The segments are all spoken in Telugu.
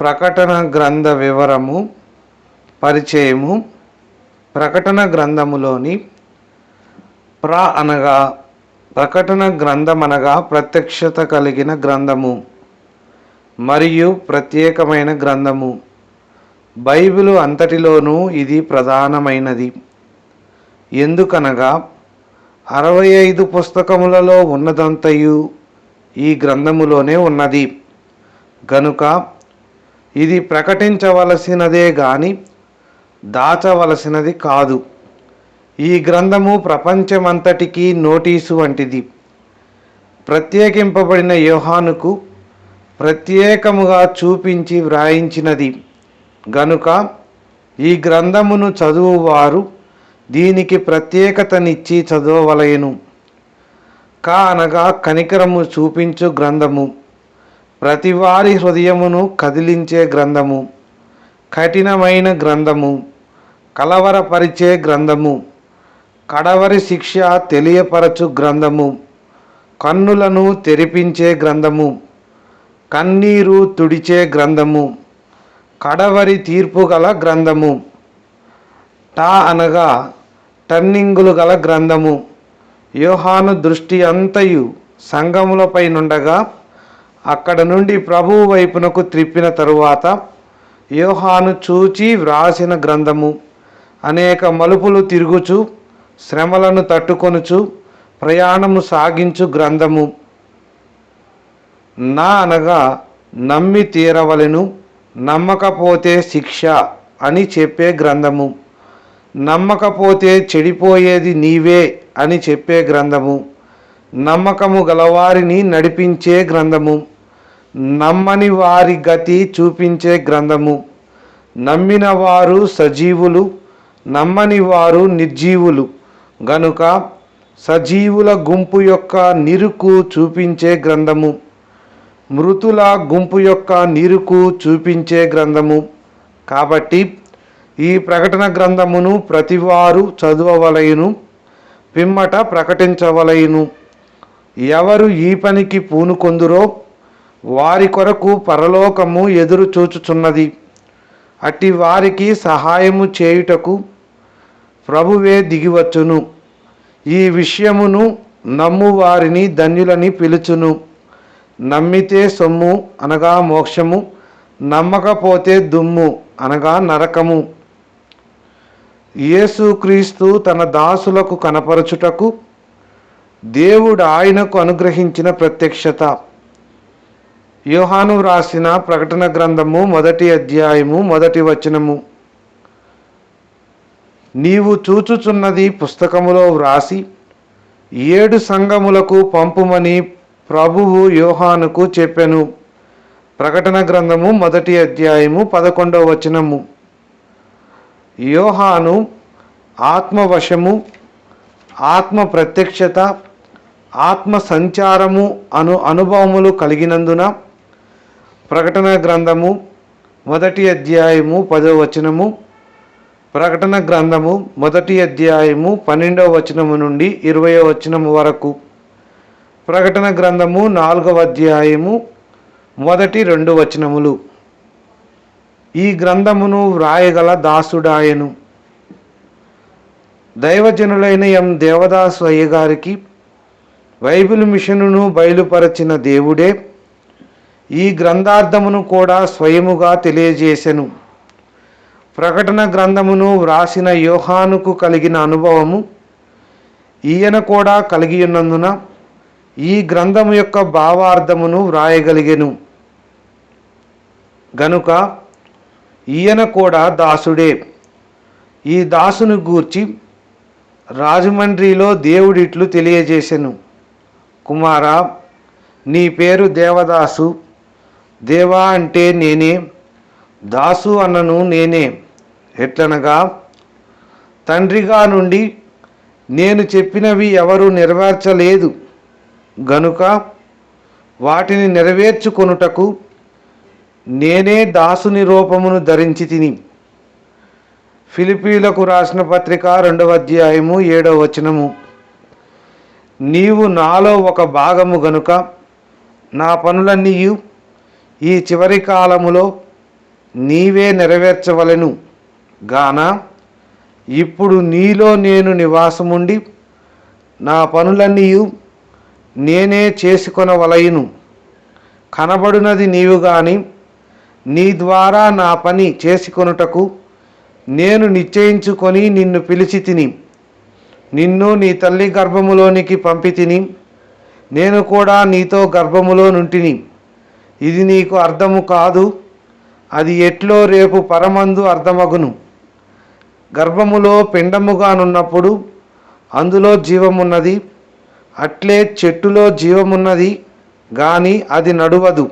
ప్రకటన గ్రంథ వివరము పరిచయము ప్రకటన గ్రంథములోని ప్ర అనగా ప్రకటన గ్రంథం అనగా ప్రత్యక్షత కలిగిన గ్రంథము మరియు ప్రత్యేకమైన గ్రంథము. బైబిలు అంతటిలోనూ ఇది ప్రధానమైనది. ఎందుకనగా అరవై ఐదు పుస్తకములలో ఉన్నదంతయు ఈ గ్రంథములోనే ఉన్నది. గనుక ఇది ప్రకటించవలసినదే గాని దాచవలసినది కాదు. ఈ గ్రంథము ప్రపంచమంతటికీ నోటీసు వంటిది. ప్రత్యేకింపబడిన యోహానుకు ప్రత్యేకముగా చూపించి వ్రాయించినది. గనుక ఈ గ్రంథమును చదువువారు దీనికి ప్రత్యేకతనిచ్చి చదవవలయను కా అనగా కనికరము చూపించు గ్రంథము. ప్రతివారి హృదయమును కదిలించే గ్రంథము కఠినమైన గ్రంథము కలవరపరిచే గ్రంథము కడవరి శిక్ష తెలియపరచు గ్రంథము కన్నులను తెరిపించే గ్రంథము కన్నీరు తుడిచే గ్రంథము కడవరి తీర్పు గల గ్రంథము టా అనగా టర్నింగులు గల గ్రంథము యోహాను దృష్టి అంతయు సంగములపై నుండగా అక్కడ నుండి ప్రభువు వైపునకు త్రిప్పిన తరువాత యోహాను చూచి వ్రాసిన గ్రంథము అనేక మలుపులు తిరుగుచు శ్రమలను తట్టుకొనుచు ప్రయాణము సాగించు గ్రంథము. నా అనగా నమ్మి తీరవలెను నమ్మకపోతే శిక్ష అని చెప్పే గ్రంథము. నమ్మకపోతే చెడిపోయేది నీవే అని చెప్పే గ్రంథము. నమ్మకము గలవారిని నడిపించే గ్రంథము. నమ్మని వారి గతి చూపించే గ్రంథము. నమ్మిన వారు సజీవులు నమ్మని వారు నిర్జీవులు. గనుక సజీవుల గుంపు యొక్క నిరుకు చూపించే గ్రంథము. మృతుల గుంపు యొక్క నిరుకు చూపించే గ్రంథము. కాబట్టి ఈ ప్రకటన గ్రంథమును ప్రతివారు చదవవలయును పిమ్మట ప్రకటించవలయును. ఎవరు ఈ పనికి పూనుకొందురో వారి కొరకు పరలోకము ఎదురు చూచుచున్నది. అట్టి వారికి సహాయము చేయుటకు ప్రభువే దిగివచ్చును. ఈ విషయమును నమ్ము వారిని ధన్యులని పిలుచును. నమ్మితే సొమ్ము అనగా మోక్షము నమ్మకపోతే దుమ్ము అనగా నరకము. యేసుక్రీస్తు తన దాసులకు కనపరచుటకు దేవుడు ఆయనకు అనుగ్రహించిన ప్రత్యక్షత. యోహాను వ్రాసిన ప్రకటన గ్రంథము మొదటి అధ్యాయము మొదటి వచనము. నీవు చూచుచున్నది పుస్తకములో వ్రాసి ఏడు సంఘములకు పంపుమని ప్రభువు యోహానుకు చెప్పెను. ప్రకటన గ్రంథము మొదటి అధ్యాయము పదకొండవ వచనము. యోహాను ఆత్మవశము ఆత్మ ప్రత్యక్షత ఆత్మ సంచారము అను అనుభవములు కలిగినందున ప్రకటన గ్రంథము మొదటి అధ్యాయము పదో వచనము. ప్రకటన గ్రంథము మొదటి అధ్యాయము పన్నెండవ వచనము నుండి ఇరవయో వచనము వరకు. ప్రకటన గ్రంథము నాలుగవ అధ్యాయము మొదటి రెండు వచనములు. ఈ గ్రంథమును వ్రాయగల దాసుడాయను. దైవజనులైన ఎం దేవదాసు అయ్య గారికి బైబిల్ మిషనును బయలుపరచిన దేవుడే. ఈ గ్రంథార్థమును కూడా స్వయముగా తెలియజేసెను. ప్రకటన గ్రంథమును వ్రాసిన యోహానుకు కలిగిన అనుభవము ఈయన కూడా కలిగి ఉన్నందున ఈ గ్రంథము యొక్క భావార్థమును వ్రాయగలిగెను. గనుక ఈయన కూడా దాసుడే. ఈ దాసును గూర్చి రాజమండ్రిలో దేవుడిట్లు తెలియజేసెను. కుమారా నీ పేరు దేవదాసు. దేవా అంటే నేనే దాసు అన్నను నేనే ఎట్లనగా? తండ్రిగా నుండి నేను చెప్పినవి ఎవరు నెరవేర్చలేదు. గనుక వాటిని నెరవేర్చుకొనుటకు నేనే దాసుని రూపమును ధరించి తిని. ఫిలిపీలకు రాసిన పత్రిక రెండవ అధ్యాయము ఏడవ వచనము. నీవు నాలో ఒక భాగము గనుక నా పనులన్నీ ఈ చివరి కాలములో నీవే నెరవేర్చవలెను గాన? ఇప్పుడు నీలో నేను నివాసముండి నా పనులన్నీ నేనే చేసుకొనవలయును. కనబడునది నీవు గాని నీ ద్వారా నా పని చేసుకొనుటకు నేను నిశ్చయించుకొని నిన్ను పిలిచి తిని నిన్ను నీ తల్లి గర్భములోనికి పంపి తిని నేను కూడా నీతో గర్భములో నుంటిని. ఇది నీకు అర్థము కాదు. అది ఎట్లో రేపు పరమందు అర్థమగును. గర్భములో పిండముగానున్నప్పుడు అందులో జీవమున్నది. అట్లే చెట్టులో జీవమున్నది గాని అది నడువదు.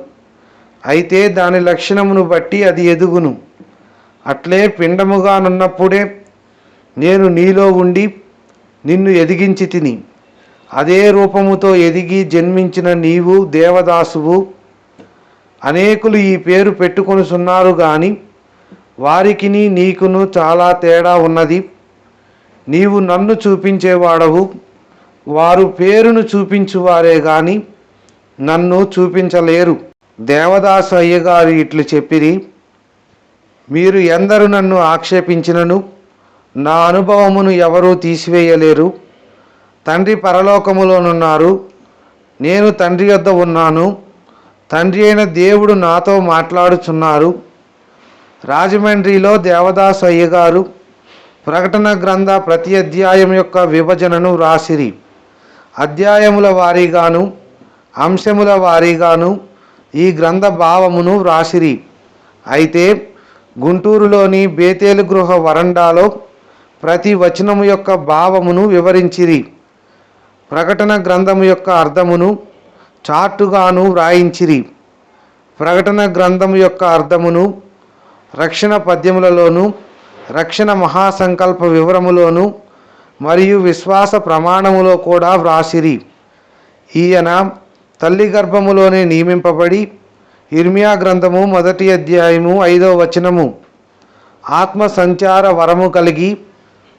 అయితే దాని లక్షణమును బట్టి అది ఎదుగును. అట్లే పిండముగానున్నప్పుడే నేను నీలో ఉండి నిన్ను ఎదిగించి తిని అదే రూపముతో ఎదిగి జన్మించిన నీవు దేవదాసువు అనేకులు ఈ పేరు పెట్టుకొనిసున్నారు కానీ వారికిని నీకును చాలా తేడా ఉన్నది. నీవు నన్ను చూపించేవాడవు వారు పేరును చూపించువారే గాని నన్ను చూపించలేరు. దేవదాసు అయ్యగారు ఇట్లు చెప్పిరి మీరు ఎందరు నన్ను ఆక్షేపించినను? నా అనుభవమును ఎవరూ తీసివేయలేరు. తండ్రి పరలోకములోనున్నారు. నేను తండ్రి వద్ద ఉన్నాను. తండ్రి అయిన దేవుడు నాతో మాట్లాడుచున్నారు. రాజమండ్రిలో దేవదాసు అయ్యగారు ప్రకటన గ్రంథ ప్రతి అధ్యాయం యొక్క విభజనను వ్రాసిరి అధ్యాయముల వారీగాను అంశముల వారీగాను ఈ గ్రంథ భావమును వ్రాసిరి అయితే గుంటూరులోని బేతేలు గృహ వరండాలో ప్రతి వచనము యొక్క భావమును వివరించిరి. ప్రకటన గ్రంథము యొక్క అర్థమును చాటుగాను వ్రాయించిరి. ప్రకటన గ్రంథము యొక్క అర్థమును రక్షణ పద్యములలోను రక్షణ మహాసంకల్ప వివరములోను మరియు విశ్వాస ప్రమాణములో కూడా వ్రాసిరి. ఈయన తల్లి గర్భములోనే నియమింపబడి ఇర్మియా గ్రంథము మొదటి అధ్యాయము ఐదో వచనము ఆత్మ సంచార వరము కలిగి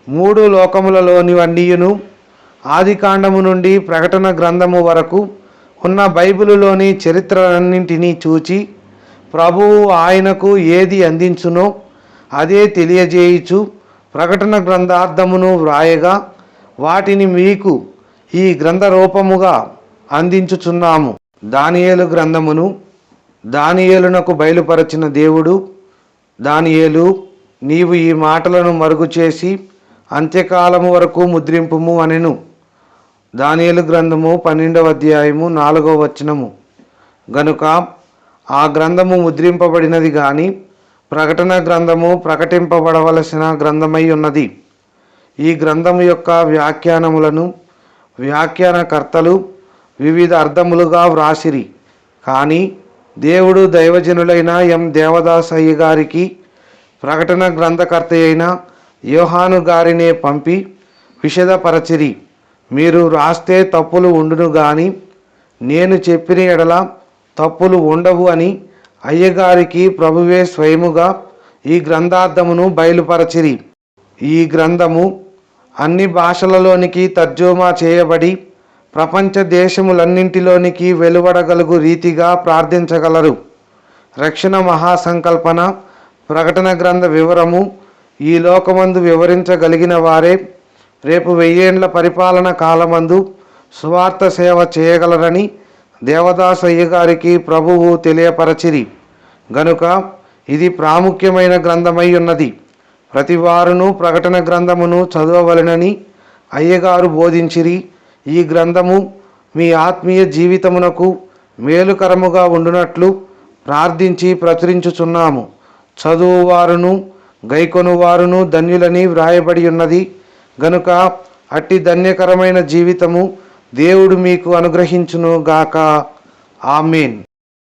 మూడు లోకములలోనివన్నీయును ఆదికాండము నుండి ప్రకటన గ్రంథము వరకు ఉన్న బైబిలులోని చరిత్రలన్నింటినీ చూచి ప్రభువు ఆయనకు ఏది అందించునో అదే తెలియజేయుచు ప్రకటన గ్రంథార్థమును వ్రాయగా వాటిని మీకు ఈ గ్రంథ రూపముగా అందించుచున్నాము. దానియేలు గ్రంథమును దానియేలునకు బయలుపరచిన దేవుడు దానియేలు నీవు ఈ మాటలను మరుగుచేసి అంత్యకాలము వరకు ముద్రింపుము అనెను. దానియలు గ్రంథము పన్నెండవ అధ్యాయము నాలుగవ వచనము. గనుక ఆ గ్రంథము ముద్రింపబడినది గాని ప్రకటన గ్రంథము ప్రకటింపబడవలసిన గ్రంథమై ఉన్నది. ఈ గ్రంథము యొక్క వ్యాఖ్యానములను వ్యాఖ్యానకర్తలు వివిధ అర్థములుగా వ్రాసిరి. కానీ దేవుడు దైవజనులైన ఎం. దేవదాస్ గారికి ప్రకటన గ్రంథకర్త అయిన యోహాను గారినే పంపి విషదపరచిరి. మీరు రాస్తే తప్పులు ఉండును గాని నేను చెప్పిన ఎడల తప్పులు ఉండవు అని అయ్యగారికి ప్రభువే స్వయముగా ఈ గ్రంథార్థమును బయలుపరచిరి. ఈ గ్రంథము అన్ని భాషలలోనికి తర్జుమా చేయబడి ప్రపంచ దేశములన్నింటిలోనికి వెలువడగలుగు రీతిగా ప్రార్థించగలరు. రక్షణ మహాసంకల్పన ప్రకటన గ్రంథ వివరము ఈ లోకమందు వివరించగలిగిన వారే రేపు వెయ్యేండ్ల పరిపాలన కాలమందు స్వార్థ సేవ చేయగలరని దేవదాస్ గారికి ప్రభువు తెలియపరచిరి. గనుక ఇది ప్రాముఖ్యమైన గ్రంథమై ఉన్నది. ప్రతివారును ప్రకటన గ్రంథమును చదవవలెనని అయ్యగారు బోధించిరి. ఈ గ్రంథము మీ ఆత్మీయ జీవితమునకు మేలుకరముగా ఉండునట్లు ప్రార్థించి ప్రచురించుచున్నాము. చదువువారును గైకొనువారును ధన్యులని వ్రాయబడి ఉన్నది. గనుక అట్టి ధన్యకరమైన జీవితము దేవుడు మీకు అనుగ్రహించును గాక. ఆమెన్.